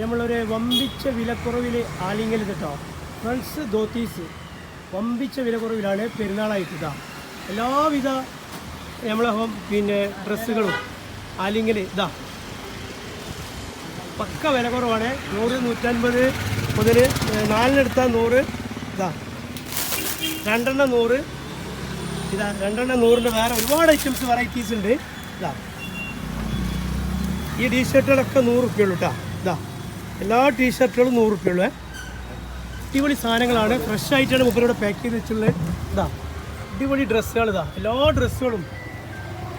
നമ്മളൊരു വമ്പിച്ച വിലക്കുറവിൽ ആലിംഗൽ കേട്ടോ ഫ്രണ്ട്സ് ധോത്തീസ് വമ്പിച്ച വിലക്കുറവിലാണ് പെരുന്നാളായിട്ട് ഇതാ എല്ലാവിധ നമ്മളെ പിന്നെ ഡ്രസ്സുകളും ആലിംഗൽ ഇതാ. പക്ക വില കുറവാണ് നൂറ് നൂറ്റൻപത് മുതൽ നാലിനെടുത്താൽ നൂറ് ഇതാ. രണ്ടെണ്ണം നൂറ് ഇതാ രണ്ടെണ്ണം നൂറിന്റെ വേറെ ഒരുപാട് ഐറ്റംസ് വെറൈറ്റീസ് ഉണ്ട്. ഇതാ. ഈ ടീഷർട്ടുകളൊക്കെ നൂറ് റുപ്യുള്ളൂ കേട്ടോ എല്ലാ ടീഷർട്ടുകളും നൂറ് റുപ്യുള്ളൂ അടിപൊളി സാധനങ്ങളാണ്. ഫ്രഷ് ആയിട്ടാണ് മുപ്പരോടെ പാക്ക് ചെയ്ത് വെച്ചിട്ടുള്ളത് ഇതാ അടിപൊളി ഡ്രസ്സുകൾ ഇതാ. എല്ലാ ഡ്രസ്സുകളും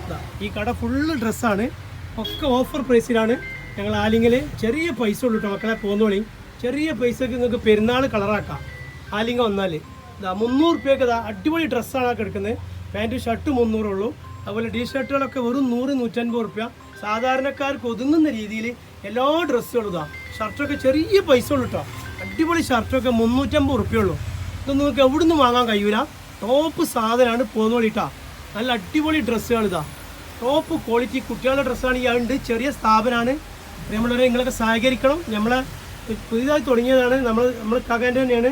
ഇതാ ഈ കട ഫുള്ള് ഡ്രസ്സാണ് ഒക്കെ ഓഫർ പ്രൈസിലാണ് ഞങ്ങൾ ആലിങ്ങിൽ ചെറിയ പൈസ ഉള്ളൂ കേട്ടോ മക്കളെ പോന്നോളി. ചെറിയ പൈസക്ക് നിങ്ങൾക്ക് പെരുന്നാൾ കളറാക്കാം. ആലിങ്ങ വന്നാൽ ഇതാ മുന്നൂറ് റുപ്യക്ക് ഇതാ അടിപൊളി ഡ്രസ്സാണ് കിടക്കുന്നത്. പാന്റ് ഷർട്ട് മുന്നൂറുള്ളൂ അതുപോലെ ടീ ഷർട്ടുകളൊക്കെ വെറും നൂറ് നൂറ്റൻപത് റുപ്യ സാധാരണക്കാർക്ക് ഒതുങ്ങുന്ന രീതിയിൽ എല്ലാ ഡ്രസ്സുകളും ഇതാ. ഷർട്ടൊക്കെ ചെറിയ പൈസ ഉള്ളൂ കേട്ടോ അടിപൊളി ഷർട്ടൊക്കെ മുന്നൂറ്റമ്പത് റുപ്യ ഉള്ളൂ ഇതൊന്നും നിങ്ങൾക്ക് എവിടെ നിന്ന് വാങ്ങാൻ കഴിയൂല. ടോപ്പ് സാധനമാണ് പോന്നോളിട്ടാ നല്ല അടിപൊളി ഡ്രസ്സുകൾ ഇതാ. ടോപ്പ് ക്വാളിറ്റി കുട്ടികളുടെ ഡ്രസ്സാണ് ഈ ഉണ്ട്. ചെറിയ സ്ഥാപനമാണ്. നമ്മളൊരു നിങ്ങളൊക്കെ സഹകരിക്കണം. നമ്മളെ പുതിയതായി തുടങ്ങിയതാണ്. നമ്മൾ നമ്മൾ കകാന്റെ തന്നെയാണ്.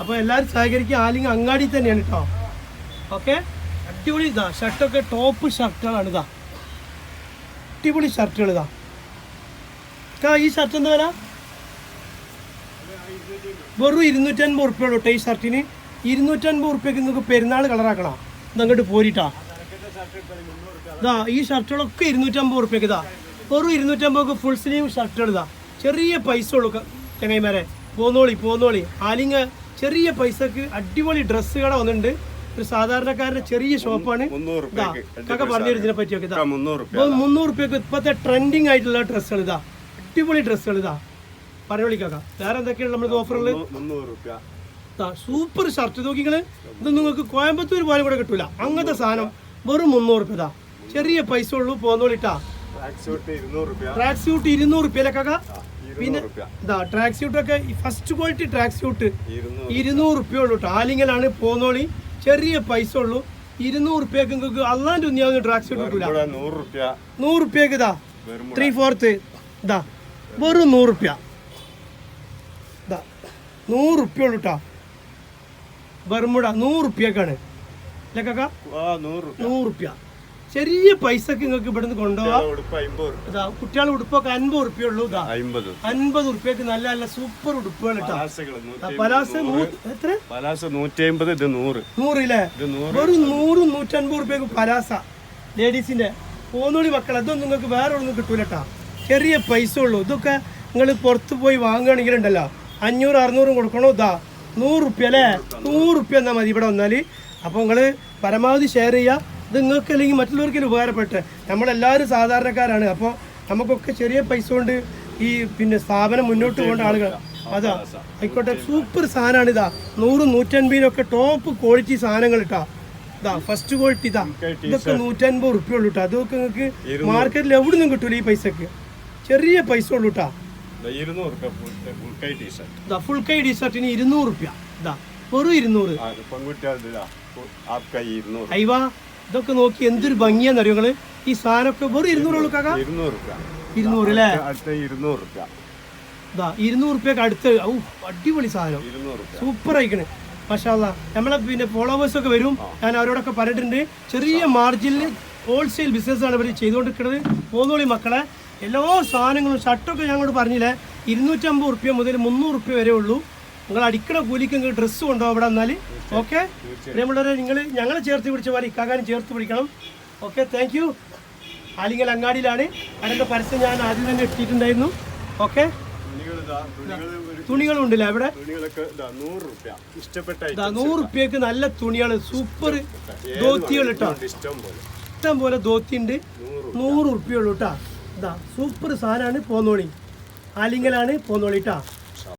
അപ്പോൾ എല്ലാവരും സഹകരിക്കുക. ആലിംഗ് അങ്ങാടി തന്നെയാണ് കേട്ടോ ഓക്കെ അടിപൊളി ഇതാ. ഷർട്ടൊക്കെ ടോപ്പ് ഷർട്ടുകളാണ് ഇതാ. അടിപൊളി ഷർട്ടുകൾ ഇതാ. ഈ ഷർട്ട് എന്താ വില? വെറും ഇരുന്നൂറ്റൻപത് ഉറുപ്പ്യ ഉള്ളൂ കേട്ടോ ഈ ഷർട്ടിന് ഇരുന്നൂറ്റൻപത് ഉറുപ്പ്യക്ക് നിങ്ങൾക്ക് പെരുന്നാൾ കളറാക്കണം ഇതങ്ങോട്ട് പോരിട്ടാ. ഇതാ ഈ ഷർട്ടുകളൊക്കെ ഇരുന്നൂറ്റമ്പത് ഉറുപ്പ്യക്ക് ഇതാ. വെറും ഇരുന്നൂറ്റമ്പത് ഫുൾ സ്ലീവ് ഷർട്ടുകൾ ഇതാ. ചെറിയ പൈസ ഉള്ളൂ ചങ്ങായിമാരെ. പോന്നോളി പോന്നോളി. ആലിങ്ങ ചെറിയ പൈസക്ക് അടിപൊളി ഡ്രസ്സ് കട വന്നിട്ടുണ്ട്. ഒരു സാധാരണക്കാരന്റെ ചെറിയ ഷോപ്പാണ്. കക്ക പറഞ്ഞു ഇതിനെ പറ്റിയൊക്കെ മുന്നൂറ് മുന്നൂറ് റുപ്യക്ക് ഇപ്പോഴത്തെ ട്രെൻഡിങ് ആയിട്ടുള്ള ഡ്രസ്സുകൾ ഇതാ. അടിപൊളി ഡ്രസ്സുകൾ ഇതാ. പറഞ്ഞു വിളിക്കാക്ക. വേറെ എന്തൊക്കെയാണ് നമ്മൾക്ക് ഓഫറുകൾ സൂപ്പർ ഷർട്ട് നോക്കിങ്ങൾ ഇത് നിങ്ങൾക്ക് കോയമ്പത്തൂർ പോലും കൂടെ കിട്ടൂല. അങ്ങനത്തെ സാധനം വെറും മുന്നൂറ് റുപ്യ ഇതാ. ചെറിയ പൈസ ഉള്ളൂ പോന്നോളിട്ടാ ട്രാക്ക് സ്യൂട്ട് ഇരുന്നൂറ് റുപ്യ. ട്രാക്ക് സ്യൂട്ട് ഇരുന്നൂറ് റുപ്യ കാക്ക പിന്നെ ഇതാ ട്രാക്ക് സ്യൂട്ട് ഒക്കെ ഫസ്റ്റ് ക്വാളിറ്റി ട്രാക്ക് സ്യൂട്ട് ഇരുന്നൂറ് റുപ്യ. ഉള്ളൂ കേട്ടോ ആലിങ്ങലാണ് പോന്നോളി. ചെറിയ പൈസ ഉള്ളൂ. ഇരുന്നൂറ് റുപ്യക്ക് നിങ്ങൾക്ക് അള്ളാന്റെ ഒന്നിയാവുന്ന ട്രാക്ക് സ്യൂട്ട് കിട്ടൂല. നൂറ് റുപ്യ. നൂറ് റുപ്യക്ക് ഇതാ. ത്രീ ഫോർത്ത് ഇതാ. വെറും നൂറ് റുപ്യ ഇതാ നൂറ് റുപ്യ ഉള്ളൂ കേട്ടോ ബർമുട നൂറ് റുപ്യക്കാണ് അല്ലേ കാക്ക? ആ നൂറ് റുപ്യ ചെറിയ പൈസക്ക് നിങ്ങൾക്ക് ഇവിടുന്ന് കൊണ്ടുപോവാം. ഉടുപ്പ് അമ്പത് റുപ്യ കുട്ടികളുടെ ഉടുപ്പൊക്കെ അൻപത് റുപ്യ ഉള്ളൂ. ഇതാ അൻപത് റുപ്യക്ക് നല്ല നല്ല സൂപ്പർ ഉടുപ്പുകൾ പലാസ നൂ- എത്ര പലാസ നൂറ്റി അമ്പത് ഇത് നൂറ്. നൂറില്ലേ ഒരു നൂറ്. നൂറ്റൻപത് ഉറുപ്പ്യക്ക് പലാസ ലേഡീസിന്റെ പോന്നോളി മക്കൾ അതൊന്നും നിങ്ങൾക്ക് വേറെ ഒന്നും കിട്ടൂല കേട്ടോ ചെറിയ പൈസ ഉള്ളൂ. ഇതൊക്കെ നിങ്ങൾ പുറത്ത് പോയി വാങ്ങുകയാണെങ്കിൽ ഉണ്ടല്ലോ. അഞ്ഞൂറ് അറുന്നൂറും കൊടുക്കണോ? ഇതാ നൂറ് റുപ്യ അല്ലേ? നൂറ് റുപ്യ എന്നാൽ മതി ഇവിടെ വന്നാൽ അപ്പോൾ നിങ്ങൾ പരമാവധി ഷെയർ ചെയ്യുക. ഇത് നിങ്ങൾക്ക് അല്ലെങ്കിൽ മറ്റുള്ളവർക്കും ഉപകാരപ്പെട്ട്. നമ്മളെല്ലാവരും സാധാരണക്കാരാണ്. അപ്പോൾ നമുക്കൊക്കെ ചെറിയ പൈസ കൊണ്ട് ഈ പിന്നെ സ്ഥാപനം മുന്നോട്ട് പോകേണ്ട ആളുകൾ അതാ. ആയിക്കോട്ടെ. സൂപ്പർ സാധനമാണ് ഇതാ. നൂറും നൂറ്റൻപതിനൊക്കെ ടോപ്പ് ക്വാളിറ്റി സാധനങ്ങൾ ഇട്ടാ. ഇതാ ഫസ്റ്റ് ക്വാളിറ്റി ഇതാ. ഇതൊക്കെ നൂറ്റൻപത് ഉറുപ്പ്യ ഉള്ളൂ കേട്ടോ അതൊക്കെ നിങ്ങൾക്ക് മാർക്കറ്റിൽ എവിടെ നിന്നും കിട്ടൂല ഈ പൈസക്ക്. ചെറിയ പൈസ ഉള്ളൂ കേട്ടോ ഫുൾ കൈ ടീഷർട്ടിന് ഇരുന്നൂറ്. റുപ്യ ഇതാ വെറും ഇരുന്നൂറ്. അയവാ ഇതൊക്കെ നോക്കി എന്തൊരു ഭംഗിയാന്നറിയോ നിങ്ങൾ? ഈ സാധനമൊക്കെ വെറും ഇരുന്നൂറ് ഉള്ളൂ കാക്ക? ഇരുന്നൂറ് ഇരുന്നൂറ് അല്ലേ അടുത്ത ഇരുന്നൂറ് റുപ്യ ഇതാ ഇരുന്നൂറ് ഉറുപ്പ്യക്ക് അടുത്ത് ഔ അടിപൊളി സാധനം. സൂപ്പർ ആയിക്കണ് പക്ഷേ നമ്മളെ പിന്നെ ഫോളോവേഴ്സ് ഒക്കെ വരും. ഞാൻ അവരോടൊക്കെ പറഞ്ഞിട്ടുണ്ട്. ചെറിയ മാർജിനിൽ ഹോൾസെയിൽ ബിസിനസ്സാണ് ഇവർ ചെയ്തുകൊണ്ടിരിക്കുന്നത് പോന്നോളി മക്കളെ. എല്ലാ സാധനങ്ങളും ഷർട്ടൊക്കെ ഞങ്ങളോട് പറഞ്ഞില്ലേ ഇരുന്നൂറ്റമ്പത് റുപ്യ മുതൽ മുന്നൂറ് റുപ്യ വരെ ഉള്ളൂ. നിങ്ങൾ അടിക്കണ കൂലിക്ക് നിങ്ങൾക്ക് ഡ്രസ്സ് കൊണ്ടുപോകാം അവിടെ എന്നാൽ ഓക്കെ പ്രിയമുള്ളവരെ നിങ്ങൾ ഞങ്ങളെ ചേർത്ത് പിടിച്ച പോലെ ഇക്കാകാനും ചേർത്ത് പിടിക്കണം. ഓക്കെ താങ്ക് യു ആലിങ്ങൽ അങ്ങാടിയിലാണ്. അതിന്റെ പരസ്യം ഞാൻ ആദ്യം തന്നെ എത്തിയിട്ടുണ്ടായിരുന്നു ഓക്കെ തുണികളുണ്ടല്ലേ അവിടെ? നൂറ് റുപ്യക്ക് നല്ല തുണികൾ സൂപ്പർ ധോത്തികൾ കേട്ടോ. ഉണ്ട് ഇഷ്ടം പോലെ ദോത്തി ധോത്തി ഉണ്ട് നൂറ് റുപ്യ ഉള്ളൂ കേട്ടോ. ഇതാ സൂപ്പർ സാധനമാണ് പോന്നോളി. ആലിങ്ങലാണ് പോന്നോളി